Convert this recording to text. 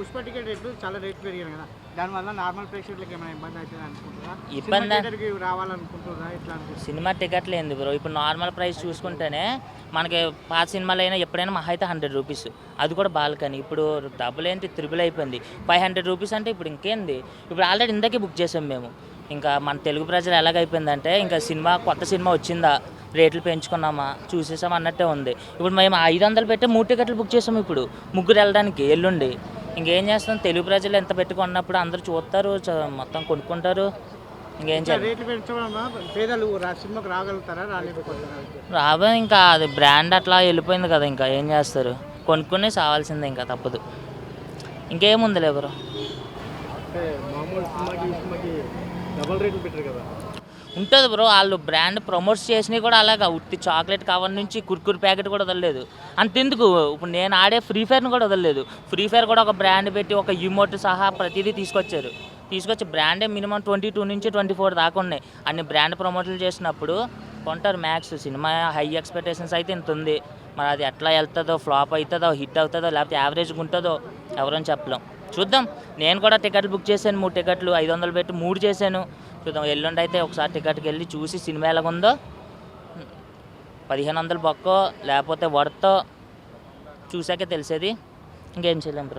Pushpa ticket రేట్లు చాలా రేట్లు పెరిగాయి కదా. దానివల్ల నార్మల్ ప్రేక్షకులకు ఏమైనా ఇబ్బంది అవుతుంది అనుకుంటారా ఇబ్బంది- థియేటర్కి రావాలనుకుంటున్నారా? ఇట్లా సినిమా టికెట్లు ఏంది బ్రో? ఇప్పుడు నార్మల్ ప్రైస్ చూసుకుంటేనే మనకి పాత సినిమాలు అయినా ఎప్పుడైనా మహా అయితే హండ్రెడ్ రూపీస్. అది కూడా బాల్కనీ. ఇప్పుడు డబ్బులు ఏంటి? త్రిబుల్ అయిపోయింది. ఫైవ్ హండ్రెడ్ రూపీస్ అంటే ఇప్పుడు ఇంకేంది? ఇప్పుడు ఆల్రెడీ ఇందాకే బుక్ చేసాం మేము. ఇంకా మన తెలుగు ప్రజలు ఎలాగైపోయిందంటే ఇంకా సినిమా కొత్త సినిమా వచ్చిందా? రేట్లు పెంచుకున్నామా? చూసేసాం అన్నట్టే ఉంది. ఇప్పుడు మేము ఐదు వందలు పెట్టి మూడు టికెట్లు బుక్ చేసాం ఇప్పుడు. ముగ్గురు వెళ్ళడానికి ఎల్లుండి. ఇంకేం చేస్తాం? తెలుగు ప్రజలు ఎంత పెట్టుకున్నప్పుడు అందరూ చూస్తారు మొత్తం కొనుక్కుంటారు. ఇంకేం రాబోయే ఇంకా అది బ్రాండ్ అట్లా వెళ్ళిపోయింది కదా ఇంకా ఏం చేస్తారు? కొనుక్కునే సావాల్సిందే ఇంకా తప్పదు. ఇంకేముంది మామూలు సినిమాకి డబల్ రేట్లు పెట్టారు కదా. ఉంటుంది బ్రో. వాళ్ళు బ్రాండ్ ప్రమోట్స్ చేసినవి కూడా అలాగా. ఉత్తి చాక్లెట్ కవర్ నుంచి కుర్కుర్ ప్యాకెట్ కూడా వదలలేదు. అంతెందుకు? ఇప్పుడు నేను ఆడే ఫ్రీ ఫైర్ని కూడా వదలలేదు. ఫ్రీ ఫైర్ కూడా ఒక బ్రాండ్ పెట్టి ఒక ఇమోట్ సహా ప్రతిదీ తీసుకొచ్చారు. తీసుకొచ్చి బ్రాండే మినిమం ట్వంటీ టూ నుంచి ట్వంటీ ఫోర్ దాకా ఉన్నాయి. అన్ని బ్రాండ్ ప్రమోట్లు చేసినప్పుడు కొంటారు మ్యాక్స్ సినిమా హై ఎక్స్పెక్టేషన్స్ అయితే ఇంత ఉంది. మరి అది ఎట్లా వెళ్తుందో ఫ్లాప్ అవుతుందో హిట్ అవుతుందో లేకపోతే యావరేజ్గా ఉంటుందో ఎవరని చెప్పలేం. చూద్దాం. నేను కూడా టికెట్లు బుక్ చేశాను. మూడు టికెట్లు ఐదు వందలు పెట్టి మూడు చేశాను. చూద్దాం ఎల్లుండి అయితే ఒకసారి టికెట్కి వెళ్ళి చూసి సినిమా ఎలాగుందో. పదిహేను వందలు బొక్కో లేకపోతే వర్తో చూసాకే తెలిసేది. ఇంకేం చేయలేం బ్రో.